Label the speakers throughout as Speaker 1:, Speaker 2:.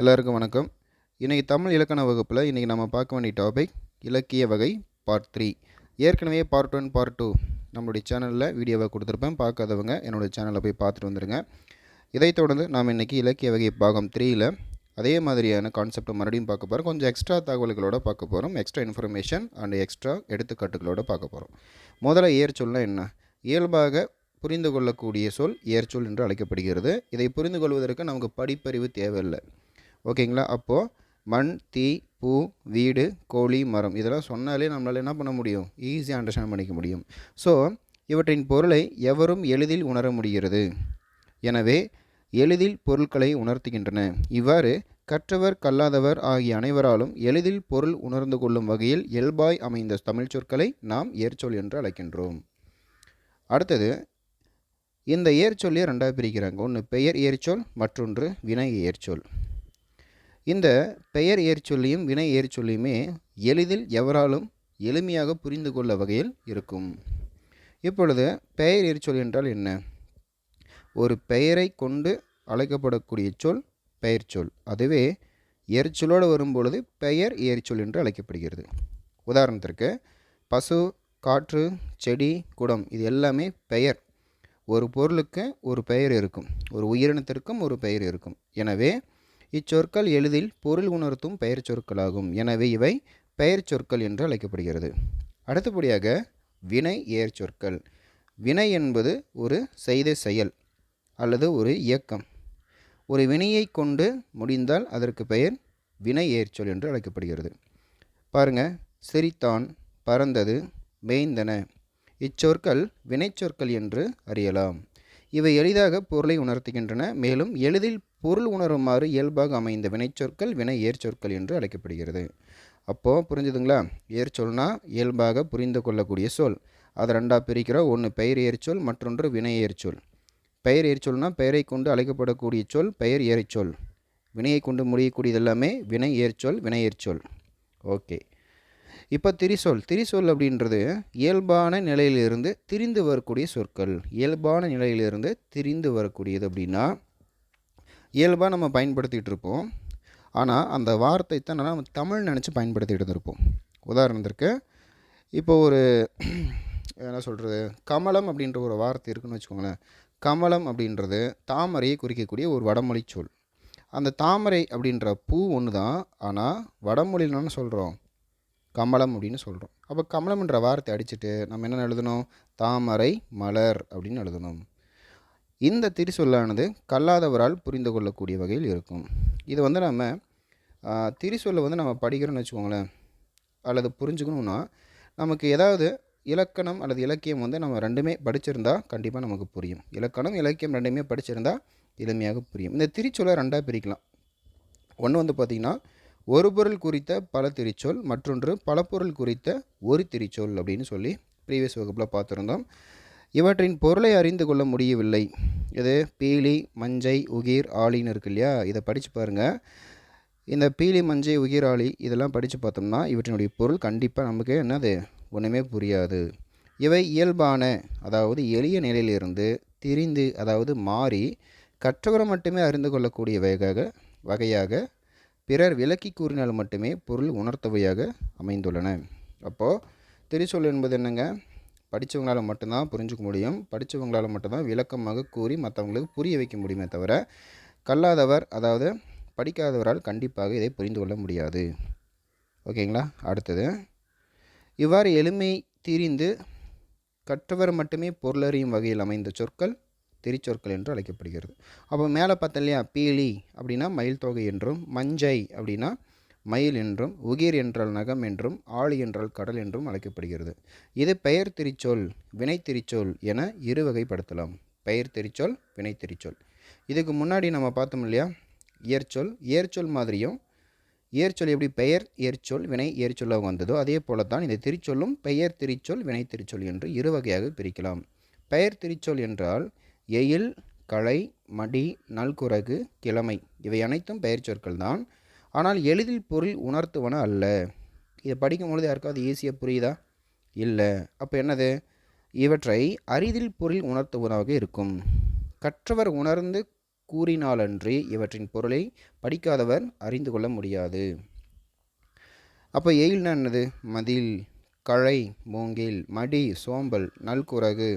Speaker 1: எல்லாருக்கும் வணக்கம். இன்றைக்கி தமிழ் இலக்கண வகுப்பில் இன்றைக்கி நம்ம பார்க்க வேண்டிய டாபிக் இலக்கிய வகை பார்ட் த்ரீ ஏற்கனவே பார்ட் ஒன் பார்ட் டூ நம்மளுடைய சேனலில் வீடியோவை கொடுத்துருப்பேன். பார்க்காதவங்க என்னுடைய சேனலை போய் பார்த்துட்டு வந்துடுங்க இதைத் தொடர்ந்து நாம் இன்றைக்கி இலக்கிய வகை பாகம் த்ரீயில் அதே மாதிரியான கான்செப்டை மறுபடியும் பார்க்க போகிறோம் கொஞ்சம் எக்ஸ்ட்ரா தகவல்களோட பார்க்க போகிறோம் எக்ஸ்ட்ரா இன்ஃபர்மேஷன் அண்ட் எக்ஸ்ட்ரா எடுத்துக்காட்டுகளோட பார்க்க போகிறோம் முதல்ல ஏற்சொல்னா என்ன? இயல்பாக புரிந்து கொள்ளக்கூடிய சொல் ஏற்சொல் என்று அழைக்கப்படுகிறது. இதை புரிந்து கொள்வதற்கு நமக்கு படிப்பறிவு தேவையில்லை. ஓகேங்களா? அப்போது மண் தீ பூ வீடு கோழி மரம் இதெல்லாம் சொன்னாலே நம்மளால் என்ன பண்ண முடியும்? ஈஸியாக அண்டர்ஸ்டாண்ட் பண்ணிக்க முடியும். ஸோ இவற்றின் பொருளை எவரும் எளிதில் உணர முடிகிறது? எனவே எளிதில் பொருட்களை உணர்த்துகின்றன. இவ்வாறு கற்றவர் கல்லாதவர் ஆகிய அனைவராலும் எளிதில் பொருள் உணர்ந்து கொள்ளும் வகையில் இயல்பாய் அமைந்த தமிழ் சொற்களை நாம் ஏர்ச்சொல் என்று அழைக்கின்றோம். அடுத்தது இந்த ஏர்ச்சொல்லையே ரெண்டாக பிரிக்கிறாங்க. ஒன்று பெயர் ஏர்ச்சொல் மற்றொன்று வினை ஏர்ச்சொல் இந்த பெயர் ஏற்சொல்லியும் வினை ஏற்சொல்லியுமே எளிதில் எவராலும் எளிமையாக புரிந்து கொள்ள வகையில் இருக்கும். இப்பொழுது பெயர் ஏற்சொல் என்றால் என்ன? ஒரு பெயரை கொண்டு அழைக்கப்படக்கூடிய சொல் பெயர் சொல். அதுவே எரிச்சொலோடு வரும்பொழுது பெயர் ஏர்ச்சொல் என்று அழைக்கப்படுகிறது. உதாரணத்திற்கு பசு காற்று செடி குடம் இது எல்லாமே பெயர். ஒரு பொருளுக்கு ஒரு பெயர் இருக்கும். ஒரு உயிரினத்திற்கும் ஒரு பெயர் இருக்கும். எனவே இச்சொற்கள் எளிதில் பொருள் உணர்த்தும் பெயர் சொற்களாகும் எனவே இவை பெயர் சொற்கள் என்று அழைக்கப்படுகிறது. அடுத்தபடியாக வினை ஏர் சொற்கள் வினை என்பது ஒரு செய்த செயல் அல்லது ஒரு இயக்கம். ஒரு வினையை கொண்டு முடிந்தால் அதற்கு பெயர் வினை ஏர்ச்சொல் என்று அழைக்கப்படுகிறது. பாருங்கள் சிரித்தான் பறந்தது மேய்ந்தன. இச்சொற்கள் வினைச்சொற்கள் என்று அறியலாம். இவை எளிதாக பொருளை உணர்த்துகின்றன. மேலும் எளிதில் பொருள் உணருமாறு இயல்பாக அமைந்த வினைச்சொற்கள் வினை ஏற்சொற்கள் என்று அழைக்கப்படுகிறது. அப்போது புரிஞ்சுதுங்களா? ஏற்சொல்னா இயல்பாக புரிந்து கொள்ளக்கூடிய சொல். அதை ரெண்டாக பிரிக்கிறோம் ஒன்று பெயர் ஏற்சொல் மற்றொன்று வினை ஏற்சொல் பெயர் ஏற்சொல்னா பெயரை கொண்டு அழைக்கப்படக்கூடிய சொல் பெயர் ஏறிச்சொல் வினையை கொண்டு முடியக்கூடியது எல்லாமே வினை ஏற்சொல் வினை ஏற்சொல் ஓகே. இப்போ திரிசொல். திரிசொல் அப்படின்றது இயல்பான நிலையிலிருந்து திரிந்து வரக்கூடிய சொற்கள். இயல்பான நிலையிலிருந்து திரிந்து வரக்கூடியது அப்படின்னா இயல்பாக நம்ம பயன்படுத்திகிட்டு இருப்போம். ஆனால் அந்த வார்த்தை தான் நம்ம தமிழ் நினச்சி பயன்படுத்திகிட்டு இருந்திருப்போம். உதாரணத்திற்கு இப்போ ஒரு என்ன சொல்கிறது கமலம் அப்படின்ற ஒரு வார்த்தை இருக்குன்னு வச்சுக்கோங்களேன். கமலம் அப்படின்றது தாமரையை குறிக்கக்கூடிய ஒரு வடமொழி சொல். அந்த தாமரை அப்படின்ற பூ ஒன்று தான் ஆனால் வடமொழியில் என்ன சொல்கிறோம் கமலம் அப்படின்னு சொல்கிறோம் அப்போ கமலம்ன்ற வார்த்தை அடிச்சுட்டு நம்ம என்ன எழுதணும்? தாமரை மலர் அப்படின்னு எழுதணும். இந்த திரிசொல்லானது கல்லாதவரால் புரிந்து கொள்ளக்கூடிய வகையில் இருக்கும். இது வந்து நம்ம திரிசொல்லை வந்து நம்ம படிக்கிறோம்னு வச்சுக்கோங்களேன் அல்லது புரிஞ்சுக்கணுன்னா நமக்கு ஏதாவது இலக்கணம் அல்லது இலக்கியம் வந்து நம்ம ரெண்டுமே படிச்சிருந்தால் கண்டிப்பாக நமக்கு புரியும். இலக்கணம் இலக்கியம் ரெண்டுமே படிச்சிருந்தால் எளிமையாக புரியும். இந்த திரிச்சொல்லை ரெண்டாக பிரிக்கலாம். ஒன்று வந்து பார்த்திங்கன்னா ஒரு பொருள் குறித்த பல திரிச்சொல் மற்றொன்று பல பொருள் குறித்த ஒரு திரிச்சொல் அப்படின்னு சொல்லி ப்ரீவியஸ் வகுப்பில் பார்த்துருந்தோம் இவற்றின் பொருளை அறிந்து கொள்ள முடியவில்லை. இது பீலி மஞ்சை உகிர் ஆலின்னு இருக்கு இல்லையா? இதை படித்து பாருங்கள் இந்த பீலி மஞ்சை உகிர் ஆளி இதெல்லாம் படித்து பார்த்தோம்னா இவற்றினுடைய பொருள் கண்டிப்பாக நமக்கு என்னது? ஒன்றுமே புரியாது. இவை இயல்பான அதாவது எளிய நிலையிலிருந்து திரிந்து அதாவது மாறி கற்றவரை மட்டுமே அறிந்து கொள்ளக்கூடிய வகையாக வகையாக பிறர் விளக்கி கூறினால் மட்டுமே பொருள் உணர்த்தவையாக அமைந்துள்ளன. அப்போது திரிசொல் என்பது என்னங்க? படித்தவங்களால் மட்டும்தான் புரிஞ்சுக்க முடியும். படித்தவங்களால் மட்டும்தான் விளக்கமாக கூறி மற்றவங்களுக்கு புரிய வைக்க முடியுமே தவிர கல்லாதவர் அதாவது படிக்காதவரால் கண்டிப்பாக இதை புரிந்து கொள்ள முடியாது. ஓகேங்களா? அடுத்தது இவ்வாறு எளிமை திரிந்து கற்றவர் மட்டுமே பொருளறியும் வகையில் அமைந்த சொற்கள் திரிச்சொற்கள் என்று அழைக்கப்படுகிறது. அப்போ மேலே பார்த்தோம் இல்லையா? பீலி அப்படின்னா மயில் தொகை என்றும் மஞ்சை அப்படின்னா மயில் என்றும் உகிர் என்றால் நகம் என்றும் ஆழி என்றால் கடல் என்றும் அழைக்கப்படுகிறது. இது பெயர் திரிச்சொல் வினை திரிச்சொல் என இரு வகைப்படுத்தலாம். பெயர் திரிச்சொல் வினை திரிச்சொல். இதுக்கு முன்னாடி நம்ம பார்த்தோம் இல்லையா? இயற்சொல் இயற்சொல் மாதிரியும் இயற்சொல் எப்படி பெயர் இயற்சொல் வினை இயற்சொல்லாக வந்ததோ அதே போல தான் இந்த திருச்சொல்லும் பெயர் திரிச்சொல் வினை திருச்சொல் என்று இரு வகையாக பிரிக்கலாம். பெயர் திருச்சொல் என்றால் எயில் களை மடி நல்குரகு கிழமை இவை அனைத்தும் பெயர் சொற்கள் தான் ஆனால் எளிதில் பொருள் உணர்த்துவன அல்ல. இதை படிக்கும்பொழுது யாருக்காவது ஈஸியாக புரியுதா? இல்லை. அப்போ என்னது? இவற்றை அரிதில் பொருள் உணர்த்துவதாக இருக்கும். கற்றவர் உணர்ந்து கூறினாலன்றி இவற்றின் பொருளை படிக்காதவர் அறிந்து கொள்ள முடியாது. அப்போ எயில்னா என்னது? மதில் களை மூங்கில் மடி சோம்பல் நல்குரகு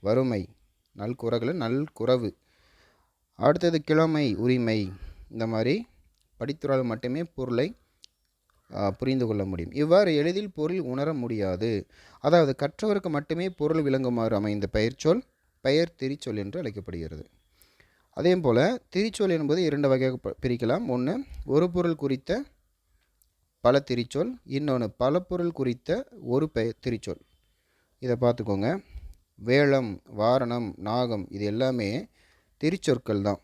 Speaker 1: வறுமை. நல்குரகில் நல்குறவு. அடுத்தது கிழமை உரிமை. இந்த மாதிரி படித்துறால் மட்டுமே பொருளை புரிந்து கொள்ள முடியும். இவ்வாறு எளிதில் பொருள் உணர முடியாது. அதாவது கற்றவருக்கு மட்டுமே பொருள் விளங்குமாறு அமைந்த பெயர்ச்சொல் பெயர் திரிச்சொல் என்று அழைக்கப்படுகிறது. அதே போல் திரிச்சொல் என்பது இரண்டு வகையாக ப- பிரிக்கலாம். ஒன்று ஒரு பொருள் குறித்த பல திரிச்சொல் இன்னொன்று பல பொருள் குறித்த ஒரு பெயர் திரிச்சொல். இதை பார்த்துக்கோங்க. வேளம் வாரணம் நாகம் இது எல்லாமே திரிச்சொற்கள் தான்.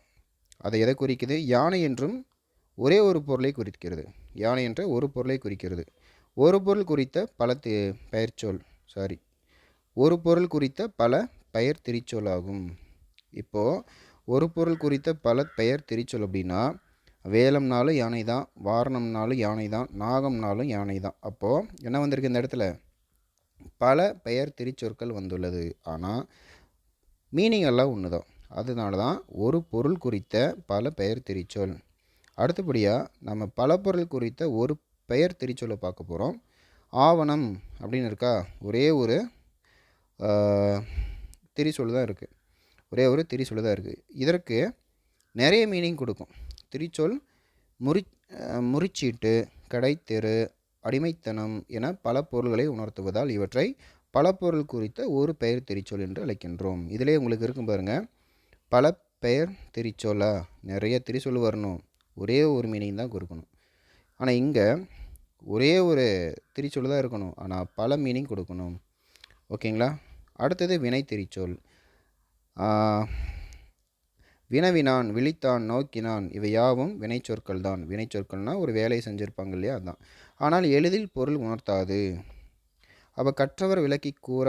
Speaker 1: அதை எதை குறிக்குது? யானை என்றும் ஒரே ஒரு பொருளை குறிக்கிறது. யானை என்ற ஒரு பொருளை குறிக்கிறது. ஒரு பொருள் குறித்த பல தி பெயர்ச்சொல் சாரி ஒரு பொருள் குறித்த பல பெயர் திரிச்சொல் ஆகும். இப்போது ஒரு பொருள் குறித்த பல பெயர் திரிச்சொல் அப்படின்னா வேலம்னாலும் யானை தான் வாரணம்னாலும் யானை தான் நாகம்னாலும் யானை தான். அப்போது என்ன வந்திருக்கு இந்த இடத்துல? பல பெயர் திரிச்சொற்கள் வந்துள்ளது. ஆனால் மீனிங் எல்லாம் ஒன்று தான் அதனால தான் ஒரு பொருள் குறித்த பல பெயர் திரிச்சொல். அடுத்தபடியாக நம்ம பல பொருள் குறித்த ஒரு பெயர் திரிச்சொல்லை பார்க்க போகிறோம் ஆவணம் அப்படின்னு இருக்கா? ஒரே ஒரு ஆஹ், திரிசொல் தான் இருக்குது ஒரே ஒரு திரிசொல் தான் இருக்குது இதற்கு நிறைய மீனிங் கொடுக்கும். திரிச்சொல் முறி முறிச்சீட்டு கடைத்தெரு அடிமைத்தனம் என பல பொருள்களை உணர்த்துவதால் இவற்றை பல பொருள் குறித்த ஒரு பெயர் திரிச்சொல் என்று அழைக்கின்றோம். இதிலே உங்களுக்கு இருக்கும் பாருங்கள் பல பெயர் திரிச்சொல்லா. நிறைய திரிசொல் வரணும். ஒரே ஒரு மீனிங் தான் கொடுக்கணும். ஆனால் இங்கே ஒரே ஒரு திரிச்சொல் தான் இருக்கணும். ஆனால் பல மீனிங் கொடுக்கணும். ஓகேங்களா? அடுத்தது வினை திரிச்சொல். வினவினான் விழித்தான் நோக்கினான் இவை யாவும் வினைச்சொற்கள் தான். வினைச்சொற்கள்னால் ஒரு வேலையை செஞ்சுருப்பாங்க இல்லையா? அதுதான் ஆனால் எளிதில் பொருள் உணர்த்தாது. அப்போ கற்றவர் விளக்கி கூற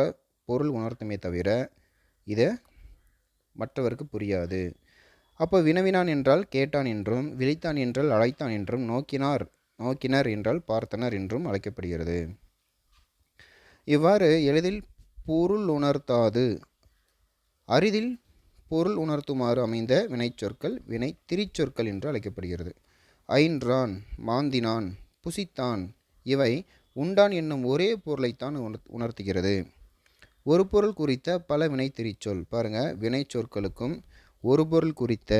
Speaker 1: பொருள் உணர்த்துமே தவிர இதை மற்றவருக்கு புரியாது. அப்போ வினவினான் என்றால் கேட்டான் என்றும் விழித்தான் என்றால் அழைத்தான் என்றும் நோக்கினார் நோக்கினர் என்றால் பார்த்தனர் என்றும் அழைக்கப்படுகிறது. இவ்வாறு எளிதில் பொருள் உணர்த்தாது. அரிதில் பொருள் உணர்த்துமாறு அமைந்த வினைச்சொற்கள் வினை திரிச்சொற்கள் என்று அழைக்கப்படுகிறது. ஐன்றான் மாந்தினான் புசித்தான் இவை உண்டான் என்னும் ஒரே பொருளைத்தான் உணர் உணர்த்துகிறது. ஒரு பொருள் குறித்த பல வினை திரிச்சொல் பாருங்கள் வினைச்சொற்களுக்கும் ஒரு பொருள் குறித்த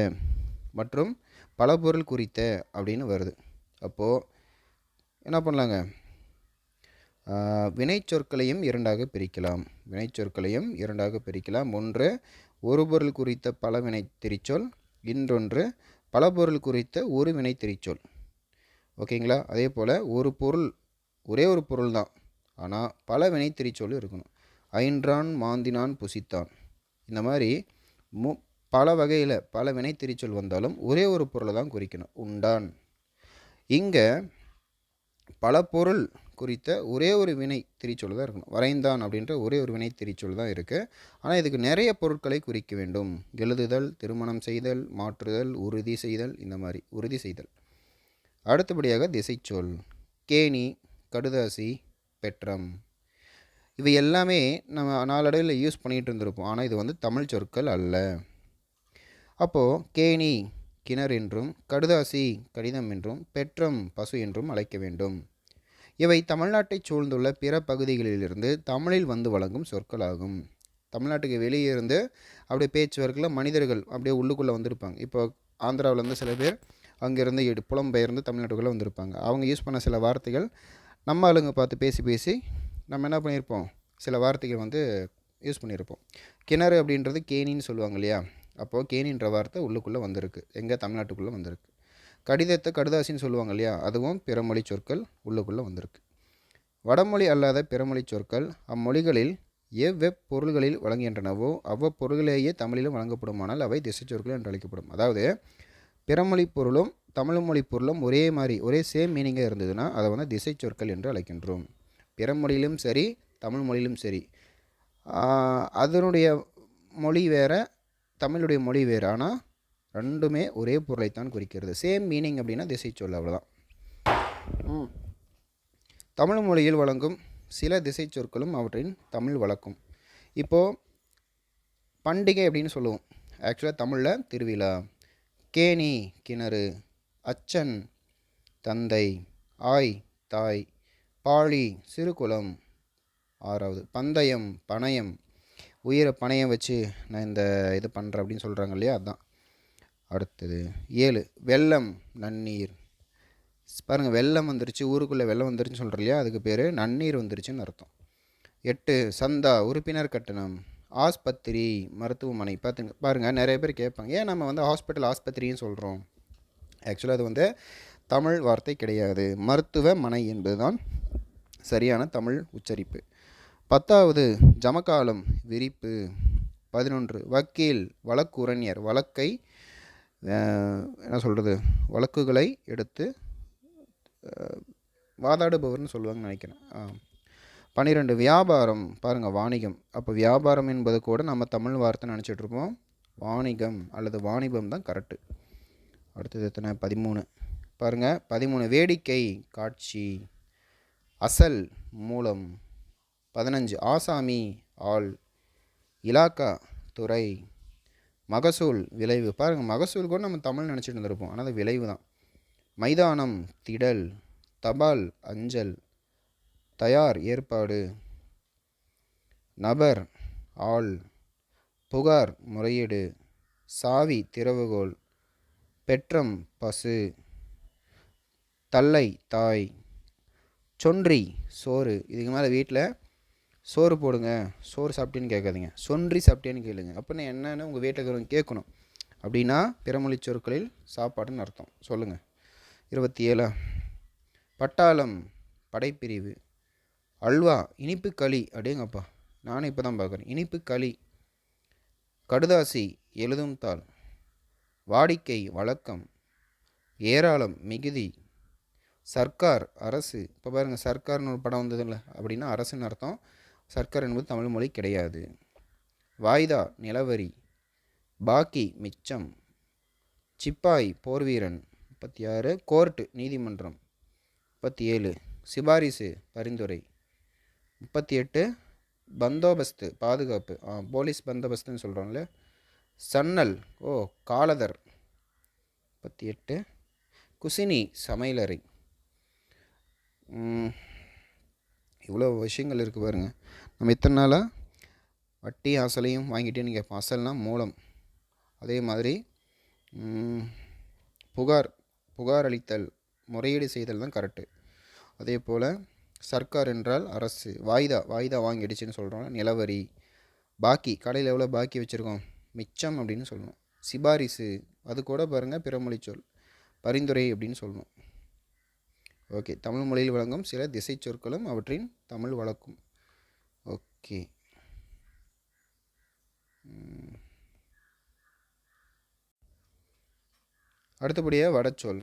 Speaker 1: மற்றும் பல பொருள் குறித்த அப்படின்னு வருது. அப்போது என்ன பண்ணலாங்க? வினைச்சொற்களையும் இரண்டாக பிரிக்கலாம். வினைச்சொற்களையும் இரண்டாக பிரிக்கலாம். ஒன்று ஒரு பொருள் குறித்த பல வினை திரிச்சொல். இன்னொன்று பல பொருள் குறித்த ஒரு வினை திரிச்சொல். ஓகேங்களா? அதே போல் ஒரு பொருள் ஒரே ஒரு பொருள் தான். ஆனால் பல வினை திரிச்சொல் இருக்கணும். ஐன்றான் மாந்தினான் புசித்தான். இந்த மாதிரி மு பல வகையில் பல வினை திரிச்சொல் வந்தாலும் ஒரே ஒரு பொருளை தான் குறிக்கணும் உண்டான். இங்கே பல பொருள் குறித்த ஒரே ஒரு வினை திரிச்சொல் தான் இருக்கணும். வரைந்தான் அப்படின்ற ஒரே ஒரு வினை திரிச்சொல் தான் இருக்குது ஆனால் இதுக்கு நிறைய பொருட்களை குறிக்க வேண்டும். எழுதுதல் திருமணம் செய்தல் மாற்றுதல் உறுதி செய்தல் இந்த மாதிரி உறுதி செய்தல். அடுத்தபடியாக திசைச்சொல் கேணி கடுதாசி பெற்றம். இவை எல்லாமே நம்ம நாளடைவில் யூஸ் பண்ணிகிட்டு இருந்திருப்போம். ஆனால் இது வந்து தமிழ் சொற்கள் அல்ல. அப்போது கேணி கிணறு என்றும் கடுதாசி கடிதம் என்றும் பெற்றம் பசு என்றும் அழைக்க வேண்டும். இவை தமிழ்நாட்டை சூழ்ந்துள்ள பிற பகுதிகளிலிருந்து தமிழில் வந்து வழங்கும் சொற்களாகும். தமிழ்நாட்டுக்கு வெளியே இருந்து அப்படியே பேச்சு வழக்கில் மனிதர்கள் அப்படியே உள்ளுக்குள்ளே வந்திருப்பாங்க. இப்போ ஆந்திராவிலேருந்து சில பேர் அங்கேருந்து எடு புலம்பெயர்ந்து தமிழ்நாட்டுக்குள்ளே வந்திருப்பாங்க. அவங்க யூஸ் பண்ண சில வார்த்தைகள் நம்ம ஆளுங்க பார்த்து பேசி பேசி நம்ம என்ன பண்ணியிருப்போம்? சில வார்த்தைகள் வந்து யூஸ் பண்ணியிருப்போம். கிணறு அப்படின்றது கேணின்னு சொல்லுவாங்க இல்லையா? அப்போது கேணின்ற வார்த்தை உள்ளுக்குள்ளே வந்திருக்கு. எங்கே? தமிழ்நாட்டுக்குள்ளே வந்திருக்கு. கடிதத்தை கடுதாசின்னு சொல்லுவாங்க இல்லையா? அதுவும் பிறமொழி சொற்கள் உள்ளுக்குள்ளே வந்திருக்கு. வடமொழி அல்லாத பிறமொழி சொற்கள் அம்மொழிகளில் எவ்வெப் பொருள்களில் வழங்குகின்றனவோ அவ்வப்பொருள்களேயே தமிழிலும் வழங்கப்படுமானால் அவை திசை சொற்கள் என்று அழைக்கப்படும். அதாவது பிறமொழி பொருளும் தமிழ் மொழி பொருளும் ஒரே மாதிரி ஒரே சேம் மீனிங்காக இருந்ததுன்னா அதை வந்து திசை சொற்கள் என்று அழைக்கின்றோம். பிறமொழியிலும் சரி தமிழ் மொழியிலும் சரி. அதனுடைய மொழி வேறு தமிழுடைய மொழி வேறு ஆனால் ரெண்டுமே ஒரே பொருளைத்தான் குறிக்கிறது. சேம் மீனிங் அப்படின்னா திசை சொல் அவ்வளோதான். தமிழ் மொழியில் வழங்கும் சில திசை சொற்களும் அவற்றின் தமிழ் வழக்கும். இப்போது பண்டிகை அப்படின்னு சொல்லுவோம். ஆக்சுவலாக தமிழில் திருவிழா கேணி கிணறு அச்சன் தந்தை ஆய் தாய் பாழி சிறுகுளம் ஆறாவது பந்தயம் பணயம் உயிரை பணையம் வச்சு நான் இந்த இது பண்ணுறேன் அப்படின்னு சொல்கிறாங்க இல்லையா? அதுதான் அடுத்தது ஏழு வெள்ளம் நன்னீர். பாருங்கள் வெள்ளம் வந்துருச்சு ஊருக்குள்ளே வெள்ளம் வந்துருச்சுன்னு சொல்கிற இல்லையா? அதுக்கு பேர் நன்னீர் வந்துருச்சுன்னு அர்த்தம். எட்டு சந்தா உறுப்பினர் கட்டணம் ஆஸ்பத்திரி மருத்துவமனை. பார்த்துங்க பாருங்கள் நிறைய பேர் கேட்பாங்க ஏன் நம்ம வந்து ஹாஸ்பிட்டல் ஆஸ்பத்திரின்னு சொல்கிறோம் ஆக்சுவலாக அது வந்து தமிழ் வார்த்தை கிடையாது. மருத்துவமனை என்பதுதான் சரியான தமிழ் உச்சரிப்பு. பத்தாவது ஜமக்காலம் விரிப்பு பதினொன்று. வக்கீல் வழக்குரைஞர் வழக்கை என்ன சொல்கிறது வழக்குகளை எடுத்து வாதாடுபவர்னு சொல்லுவாங்கன்னு நினைக்கிறேன். ஆ. பன்னிரெண்டு வியாபாரம். பாருங்கள் வாணிகம். அப்போ வியாபாரம் என்பது கூட நம்ம தமிழ் வார்த்தை நினச்சிட்ருப்போம் வாணிகம் அல்லது வாணிபம் தான் கரெக்டு அடுத்தது எத்தனை? பதிமூணு. பாருங்கள் பதிமூணு. வேடிக்கை காட்சி அசல் மூலம் பதினஞ்சு. ஆசாமி ஆள். இலாக்கா துறை. மகசூல் விளைவு. பாருங்கள் மகசூல் கூட நம்ம தமிழ் நினச்சிட்டு இருந்திருப்போம். ஆனால் அது விளைவு தான். மைதானம் திடல். தபால் அஞ்சல். தயார் ஏற்பாடு. நபர் ஆள். புகார் முறையீடு. சாவி திறவுகோல். பெற்றம் பசு. தல்லை தாய். சொன்றி சோறு. இதுக்கு மேலே வீட்டில் சோறு போடுங்க சோறு சாப்பிட்டேன்னு கேட்காதீங்க. சொன்றி சாப்பிட்டேன்னு கேளுங்க. அப்படின்னா என்னென்னு உங்கள் வீட்டில் கேட்கணும். அப்படின்னா பிறமொழி சொற்களில் சாப்பாடுன்னு அர்த்தம். சொல்லுங்கள் இருபத்தி ஏழா பட்டாளம் படைப்பிரிவு. அல்வா இனிப்பு களி அப்படிங்கப்பா நானும் இப்போ தான் பார்க்குறேன். இனிப்பு களி. கடுதாசி எழுதும் தாள். வாடிக்கை வழக்கம். ஏராளம் மிகுதி. சர்க்கார் அரசு. இப்போ பாருங்கள் சர்க்கார்னு ஒரு படம் வந்ததில்ல. அப்படின்னா அரசுன்னு அர்த்தம். சர்க்கரை என்பது தமிழ் மொழி கிடையாது. வாய்தா நிலவரி பாக்கி மிச்சம் சிப்பாய் போர்வீரன் முப்பத்தி ஆறு கோர்ட்டு நீதிமன்றம் முப்பத்தி ஏழு சிபாரிசு பரிந்துரை முப்பத்தி எட்டு பந்தோபஸ்து பாதுகாப்பு. ஆ போலீஸ் பந்தோபஸ்துன்னு சொல்கிறோம்ல சன்னல் ஓ காலதர் முப்பத்தி எட்டு குசினி சமையலறை. இவ்வளோ விஷயங்கள் இருக்குது பாருங்கள் நம்ம இத்தனை நாளாக வட்டி அசலையும் வாங்கிட்டேன்னு கேட்போம் அசல்னால் மூலம். அதே மாதிரி புகார் புகார் அளித்தல் முறையீடு செய்தல் தான் கரெக்டு அதே போல் சர்க்கார் என்றால் அரசு வாய்தா வாய்தா வாங்கிடுச்சுன்னு சொல்கிறோம் நிலவரி பாக்கி கடையில் எவ்வளோ பாக்கி வச்சுருக்கோம்? மிச்சம் அப்படின்னு சொல்லணும் சிபாரிசு அது கூட பாருங்கள் பிறமொழி சொல் பரிந்துரை அப்படின்னு சொல்லணும் ஓகே தமிழ் மொழியில் வழங்கும் சில திசை சொற்களும் அவற்றின் தமிழ் வழக்கும். ஓகே. அடுத்தபடியாக வடச்சொல்.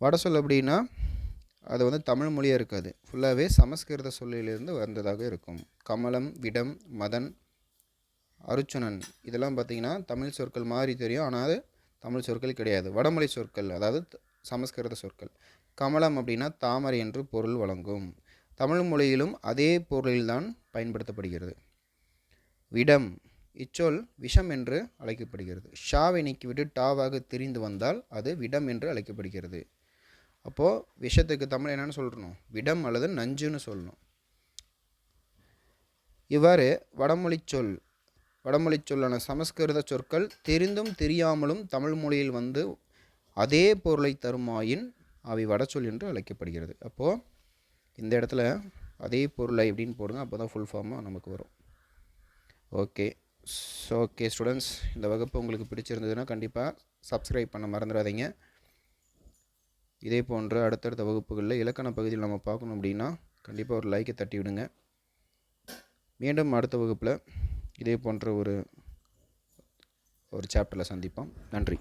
Speaker 1: வடச்சொல் அப்படின்னா அது வந்து தமிழ் மொழியாக இருக்காது. ஃபுல்லாகவே சமஸ்கிருத சொல்லிலிருந்து வந்ததாக இருக்கும். கமலம் விடம் மதன் அருச்சுனன். இதெல்லாம் பார்த்தீங்கன்னா தமிழ் சொற்கள் மாதிரி தெரியும். ஆனால் அது தமிழ் சொற்கள் கிடையாது. வடமொழி சொற்கள் அதாவது சமஸ்கிருத சொற்கள். கமலம் அப்படின்னா தாமரை என்று பொருள் வழங்கும். தமிழ் மொழியிலும் அதே பொருளில்தான் பயன்படுத்தப்படுகிறது. விடம் இச்சொல் விஷம் என்று அழைக்கப்படுகிறது. ஷாவை நீக்கிவிட்டு டாவாக திரிந்து வந்தால் அது விடம் என்று அழைக்கப்படுகிறது. அப்போது விஷத்துக்கு தமிழ் என்னென்னு சொல்லணும் விடம் அல்லது நஞ்சுன்னு சொல்லணும். இவ்வாறு வடமொழிச் சொல் வடமொழி சொல்லான சமஸ்கிருத சொற்கள் தெரிந்தும் தெரியாமலும் தமிழ் மொழியில் வந்து அதே பொருளை தருமாயின் அவை வடச்சொல் என்று அழைக்கப்படுகிறது. அப்போது இந்த இடத்துல அதே பொருளை எப்படின்னு போடுங்க அப்போ தான் ஃபுல் ஃபார்மாக நமக்கு வரும். ஓகே ஸோ ஓகே ஸ்டூடெண்ட்ஸ் இந்த வகுப்பு உங்களுக்கு பிடிச்சிருந்ததுன்னா கண்டிப்பாக சப்ஸ்கிரைப் பண்ண மறந்துடாதீங்க. இதே போன்ற அடுத்தடுத்த வகுப்புகளில் இலக்கண பகுதியில் நம்ம பார்க்கணும் அப்படின்னா கண்டிப்பாக ஒரு லைக்கை தட்டி விடுங்க. மீண்டும் அடுத்த வகுப்பில் இதே போன்ற ஒரு ஒரு சாப்டரில் சந்திப்போம். நன்றி.